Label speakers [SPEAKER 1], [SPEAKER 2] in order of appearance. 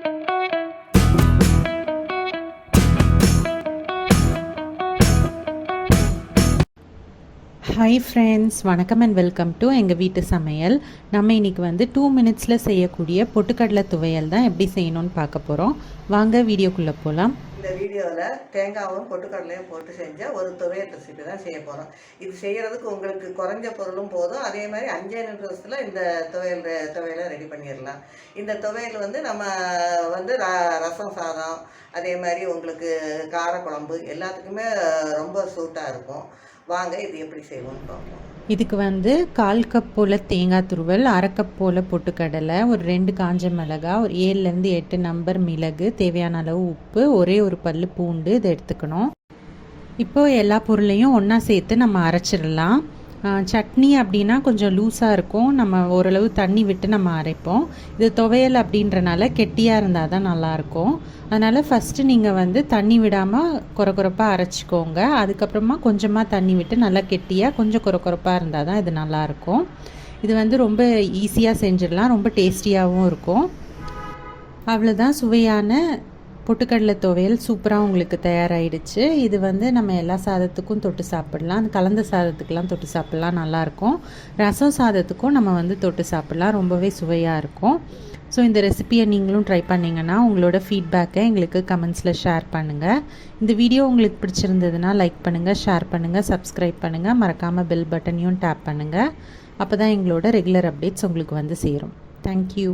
[SPEAKER 1] thank you hi friends வணக்கம் and welcome to எங்கள் வீட்டு சமையல். நம்ம இன்றைக்கி வந்து டூ மினிட்ஸில் செய்யக்கூடிய பொட்டுக்கடலை துவையல் தான் எப்படி செய்யணும்னு பார்க்க போகிறோம் வாங்க வீடியோக்குள்ளே போகலாம்
[SPEAKER 2] இந்த வீடியோவில் தேங்காவும் பொட்டுக்கடலையும் போட்டு செஞ்ச ஒரு துவையல் ரெசிபி தான் செய்ய போகிறோம் இது செய்கிறதுக்கு உங்களுக்கு குறைஞ்ச பொருளும் போதும். அதே மாதிரி அஞ்சே நிமிஷத்தில் இந்த துவையல் துவையலை ரெடி பண்ணிடலாம். இந்த துவையல் வந்து நம்ம வந்து ர- ரசம் சாதம் அதே மாதிரி உங்களுக்கு காரக்குழம்பு எல்லாத்துக்குமே ரொம்ப சூட்டாக இருக்கும். வாங்க இது எப்படி செய்வோம்னு பார்ப்போம்.
[SPEAKER 1] இதுக்கு வந்து கால் கப் போல் தேங்காய் துருவல் அரை கப் போல் பொட்டுக்கடலை ஒரு ரெண்டு காஞ்ச மிளகா ஒரு ஏழுலேருந்து எட்டு நம்பர் மிளகு தேவையான அளவு உப்பு ஒரே ஒரு பல்லு பூண்டு இதை எடுத்துக்கணும். இப்போ எல்லா பொருளையும் ஒன்றா சேர்த்து நம்ம அரைச்சிடலாம். சட்னி அப்படின்னா கொஞ்சம் லூஸாக இருக்கும். நம்ம ஓரளவு தண்ணி விட்டு நம்ம அரைப்போம். இது துவையல் அப்படின்றனால கெட்டியாக இருந்தால் தான் நல்லாயிருக்கும் அதனால் ஃபஸ்ட்டு நீங்கள் வந்து தண்ணி விடாமல் குறை குறைப்பாக அரைச்சிக்கோங்க. அதுக்கப்புறமா கொஞ்சமாக தண்ணி விட்டு நல்லா கெட்டியாக கொஞ்சம் குறை குறைப்பாக இருந்தால் தான் இது நல்லாயிருக்கும் இது வந்து ரொம்ப ஈஸியாக செஞ்சிடலாம். ரொம்ப டேஸ்டியாகவும் இருக்கும். அவ்வளோதான் சுவையான பொட்டுக்கடலை துவையல் சூப்பராக உங்களுக்கு தயாராகிடுச்சு இது வந்து நம்ம எல்லா சாதத்துக்கும் தொட்டு சாப்பிடலாம். கலந்த சாதத்துக்கெலாம் தொட்டு சாப்பிடலாம். நல்லாயிருக்கும். ரசம் சாதத்துக்கும் நம்ம வந்து தொட்டு சாப்பிடலாம். ரொம்பவே சுவையாக இருக்கும். ஸோ இந்த ரெசிபியை நீங்களும் ட்ரை பண்ணிங்கன்னா உங்களோட ஃபீட்பேக்கை எங்களுக்கு கமெண்ட்ஸில் ஷேர் பண்ணுங்கள் இந்த வீடியோ உங்களுக்கு பிடிச்சிருந்ததுன்னா லைக் பண்ணுங்கள் ஷேர் பண்ணுங்கள் சப்ஸ்கிரைப் பண்ணுங்கள் மறக்காமல் பெல் பட்டனையும் டேப் பண்ணுங்கள் அப்போ தான் எங்களோட ரெகுலர் அப்டேட்ஸ் உங்களுக்கு வந்து சேரும். தேங்க்யூ